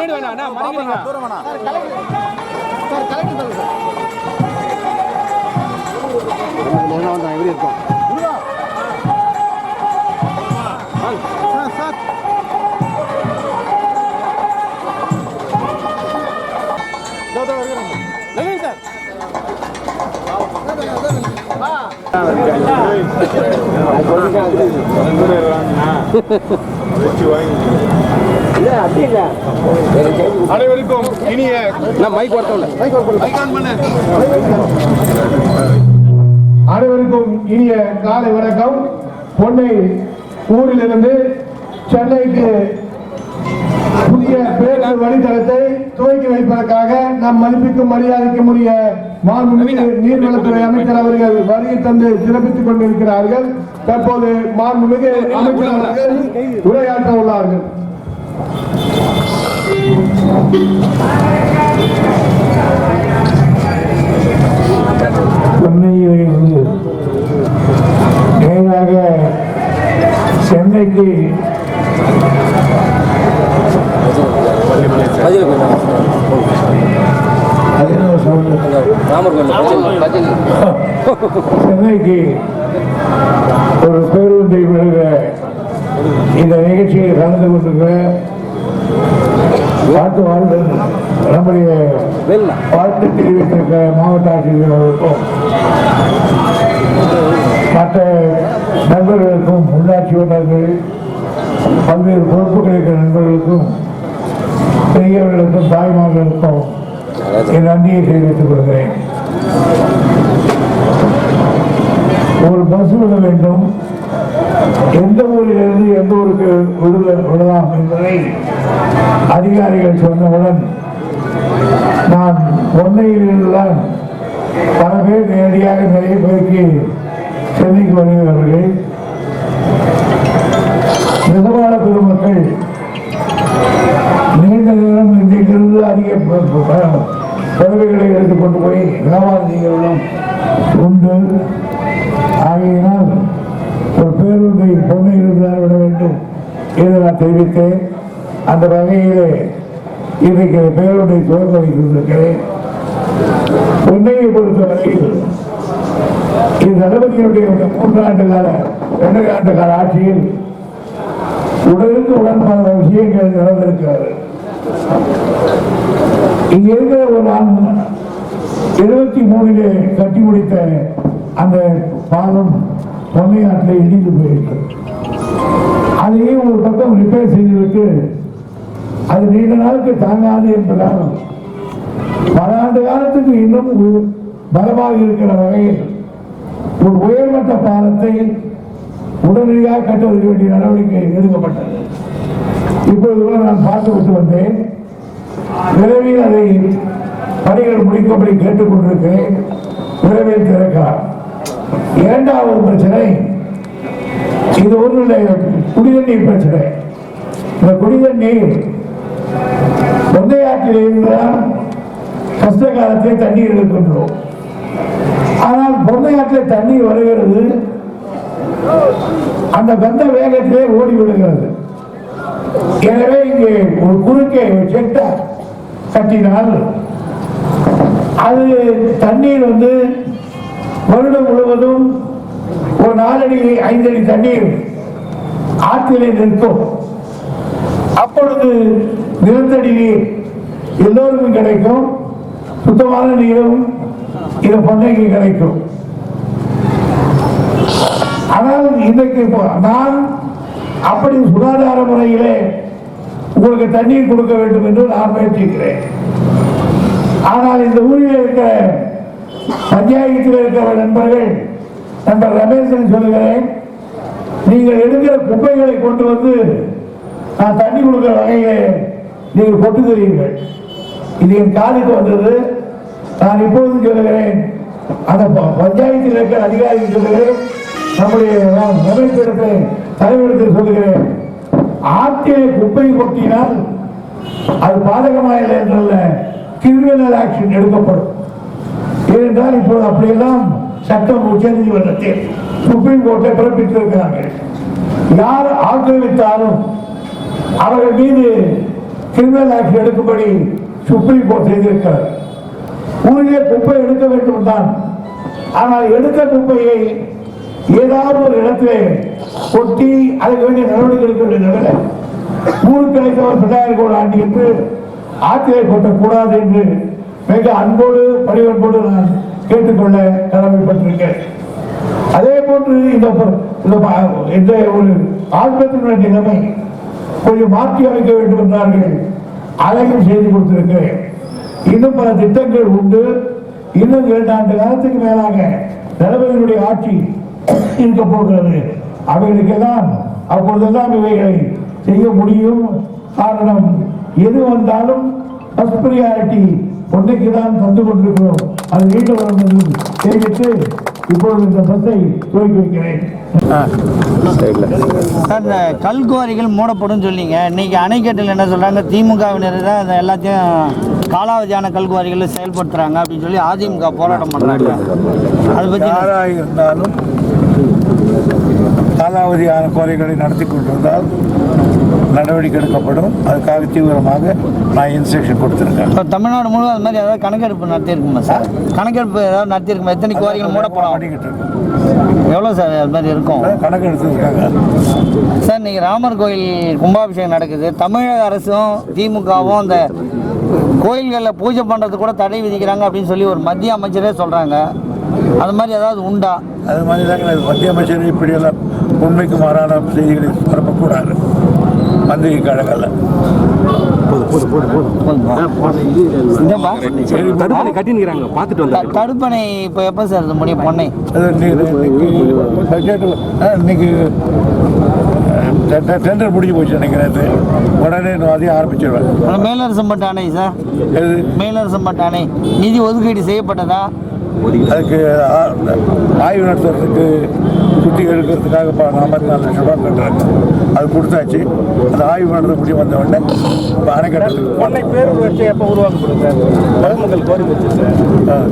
பின்னாடி வேணாம் அண்ணா மறைக்கிறீங்க தூரம் வேணாம். என்ன வந்தா எப்படி இருக்கும் அனைவருக்கும் இனிய மைக் அனைவருக்கும் இனிய காலை வணக்கம். பொன்னை ஊரிலிருந்து சென்னைக்கு புதிய பேருந்து வழித்தடத்தை துவக்கி வைப்பதற்காக நம் மதிப்புக்கும் மரியாதைக்கும் உரிய மாண்புமிகு நீர்வளத்துறை அமைச்சர் அவர்கள் வருகை தந்து சிறப்பித்துக் கொண்டிருக்கிறார்கள். தற்போது மாண்புமிகு அமைச்சர் அவர்கள் உரையாற்ற உள்ளார்கள். நேராக சென்னைக்கு சென்னைக்கு ஒரு பேருந்தை விழுக இந்த நிகழ்ச்சியில் கலந்து கொண்டிருக்கிற வாழ்த்து வாழ்ந்து நம்முடைய வாழ்த்து தெரிவித்திருக்கிற மாவட்ட ஆட்சியர்களுக்கும் மற்ற நண்பர்களுக்கும் உள்ளாட்சி வட்டார்கள் பல்வேறு பொறுப்புகள் இருக்கிற நண்பர்களுக்கும் பெரியவர்களுக்கும் தாய்மார்களுக்கும் என் நன்றியை தெரிவித்துக் கொள்கிறேன். ஒரு பஸ் விட வேண்டும். எந்த ஊரிலிருந்து எந்த ஊருக்கு விடுதலை விடலாம் என்பதை அதிகாரிகள் சொன்னவுடன் நான் பொன்னையிலிருந்துதான் பல பேர் நேரடியாக நிறைய பேருக்கு சென்னைக்கு வருகிறவர்கள் மிதமான பெருமக்கள் நீண்ட நேரம் இன்றையிலிருந்து அதிக கழுவைகளை ப- கொண்டு எடுத்துக்கொண்டு போய் வியாபாரிகளிடம் உண்டு. ஆகையினால் ஒரு பேருந்தை பொன்னையிலிருந்து விட வேண்டும் என்று நான் தெரிவித்தேன். அந்த வகையிலே இன்றைக்கு பேருந்தை துவக்க வைத்திருக்கிறேன். பொன்னையை பொறுத்தவரையில் இந்த தளபதியினுடைய மூன்றாண்டு கால இரண்டு ஆண்டு கால ஆட்சியில் உடலுக்கு உடன் பல விஷயங்கள் நடந்திருக்கிறது. இங்க இருக்கிற ஒரு எழுபத்தி இருபத்தி மூணிலே கட்டி முடித்த அந்த பாலம் பொன்னையாற்றில் இடிந்து போயிருக்கு. அதையே ஒரு பக்கம் ரிப்பேர் செய்துவிட்டு அது நீண்ட நாளுக்கு தாங்காது என்பதால் பல ஆண்டு காலத்துக்கு இன்னும் பலமாக இருக்கிற வகையில் ஒரு உயர்மட்ட பாலத்தை உடனடியாக கட்டுவதற்கு வேண்டிய நடவடிக்கை எடுக்கப்பட்டது. இப்பொழுது கூட நான் பார்த்து விட்டு வந்தேன். விரைவில் அதை பணிகள் முடிக்கும்படி கேட்டுக் கொண்டிருக்கிறேன் விரைவில் திறக்கலாம் இரண்டாவது பிரச்சனை இது ஒன்றும் குடிநீர் பிரச்சனை. இந்த குடிநீர் தொண்டையாற்றில் இருந்தால் கஷ்ட காலத்தில் தண்ணீர் எடுக்கின்றோம். ஆனால் பொன்னையாற்றில் தண்ணீர் வருகிறது அந்த கந்த வேகத்திலே ஓடி விடுகிறது எனவே இங்கே ஒரு குறுக்கே செட்ட கட்டினால் அது தண்ணீர் வந்து வருடம் முழுவதும் ஒரு நாலடி ஐந்தடி தண்ணீர் ஆற்றிலே நிற்கும். அப்பொழுது நிலத்தடி நீர் எல்லோருக்கும் கிடைக்கும். சுத்தமான நீரும் இந்த பண்ணைக்கு கிடைக்கும். ஆனால் இன்றைக்கு நான் அப்படி சுகாதார முறையிலே உங்களுக்கு தண்ணீர் கொடுக்க வேண்டும் என்று நான் முயற்சிக்கிறேன். ஆனால் இந்த ஊரில் இருக்கிற பஞ்சாயத்தில் இருக்கிற நண்பர்கள் நண்பர் ரமேசன் சொல்லுகிறேன் நீங்கள் எடுக்கிற குப்பைகளை கொண்டு வந்து நான் தண்ணி கொடுக்கிற வகையிலே நீங்கள் கொட்டுகிறீர்கள் இது என் காலுக்கு வந்தது. நான் இப்பொழுது சொல்லுகிறேன் அந்த ப- பஞ்சாயத்தில் இருக்கிற அதிகாரிகள் சொல்லுகிறேன் நம்முடைய நான் அமைப்பிடத்தை தலைவரிடத்தில் சொல்லுகிறேன் ஆற்றிலே குப்பை கொட்டினால் அது பாதகமாக என்றல்ல கிரிமினல் ஆக்ஷன் எடுக்கப்படும். ஏனென்றால் இப்போது அப்படியெல்லாம் சட்டம் உச்சநீதிமன்றத்தில் சுப்ரீம் கோர்ட்டை பிறப்பித்திருக்கிறார்கள் யார் ஆக்கிரமித்தாலும் அவர்கள் மீது கிரிமினல் ஆக்ஷன் எடுக்கும்படி சுப்ரீம் கோர்ட் செய்திருக்கிறார் உரிய குப்பை எடுக்க வேண்டும் தான். ஆனால் எடுத்த குப்பையை ஏதாவது ஒரு இடத்திலே கொட்டி அதுக்கு வேண்டிய நடவடிக்கை எடுக்க வேண்டிய நிலை ஊருக்கு கிடைத்தவர் ரெண்டாயிரம் கோடி ஆண்டு என்று கொட்டக்கூடாது என்று மிக அன்போடு பரிவன்போடு நான் கேட்டுக்கொள்ள கடமைப்பட்டிருக்கேன். அதே போன்று இந்த ப- இந்த ப- இந்த ஒரு ஆஸ்பத்திரியினுடைய நிலைமை கொஞ்சம் மாற்றி அமைக்க வேண்டும் என்றார்கள். அதையும் செய்து கொடுத்திருக்கிறேன். இன்னும் பல திட்டங்கள் உண்டு. இன்னும் இரண்டு ஆண்டு காலத்துக்கு மேலாக தளபதியினுடைய ஆட்சி இருக்க போகிறது அவைகளுக்கெல்லாம் அப்பொழுதெல்லாம் இவைகளை செய்ய முடியும். காரணம் எது வந்தாலும் ஃபர்ஸ்ட் ப்ரியாரிட்டி ஒன்றைக்கு தான் தந்து கொண்டிருக்கிறோம். அது நீண்டு வரும் என்று தெரிவித்து இப்பொழுது இந்த பஸ்ஸை துவக்கி வைக்கிறேன். சார் கல்குவாரிகள் மூடப்படும் சொன்னீங்க. இன்னைக்கு அணைக்கட்டில் என்ன சொல்றாங்க? திமுகவினர் தான் அதை எல்லாத்தையும் காலாவதியான கல்குவாரிகளை செயல்படுத்துறாங்க அப்படின்னு சொல்லி அதிமுக போராட்டம் பண்றாங்க. அதை பத்தி யாராக இருந்தாலும் காலாவதியான கோரிக்கைகளை நடத்தி கொண்டிருந்தால் நடவடிக்கை எடுக்கப்படும். அதுக்காக தீவிரமாக நான் இன்ஸ்ட்ரக்ஷன் கொடுத்துருக்கேன். இப்போ தமிழ்நாடு முழுவதும் அது மாதிரி ஏதாவது கணக்கெடுப்பு நடத்தியிருக்குமா சார்? கணக்கெடுப்பு ஏதாவது நடத்தியிருக்குமா? எத்தனை குவாரிகள் மூடப்படும்? பண்ணிக்கிட்டு எவ்வளோ சார் அது மாதிரி இருக்கும்? கணக்கு எடுத்துருக்காங்க. சார் இன்னைக்கு ராமர் கோயில் கும்பாபிஷேகம் நடக்குது. தமிழக அரசும் திமுகவும் அந்த கோயில்களில் பூஜை பண்ணுறது கூட தடை விதிக்கிறாங்க அப்படின்னு சொல்லி ஒரு மத்திய அமைச்சரே சொல்கிறாங்க அது மாதிரி ஏதாவது உண்டா? அது மாதிரி தாங்க மத்திய அமைச்சர் இப்படியெல்லாம் உண்மைக்கு மாறான செய்திகளை பரப்பக்கூடாது. மந்திரி கழகத்தில் இந்தப்பா தடுப்பணை இப்போ எப்போ சார் முடியும்? பொண்ணை. இன்னைக்கு டெண்டர் முடிஞ்சு போச்சு நினைக்கிறேன் இது. உடனே நான் அதையும் ஆரம்பிச்சிடுவேன் மேலரசம்பட்டு அணை சார். மேலரசம்பட்டு அணை. நிதி ஒதுக்கீடு செய்யப்பட்டதா? அதுக்கு ஆய்வு நடத்துறதுக்கு சுத்தி எடுக்கிறதுக்காக இப்போ ஐம்பத்தி நாலு லட்சம் ரூபாய் கட்டுறாங்க அது கொடுத்தாச்சு. அந்த ஆய்வு நடத்த முடியும் வந்த உடனே இப்போ அணைக்கட்டுறதுக்கு பண்ணை பேர் வச்சு எப்போ உருவாக்கப்படும் சார் பொதுமக்கள் வச்சு. சார்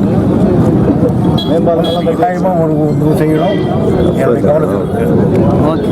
கட்டாயமாக ஒரு ஒரு செய்யணும். என்னுடைய கவனத்தில் ஓகே.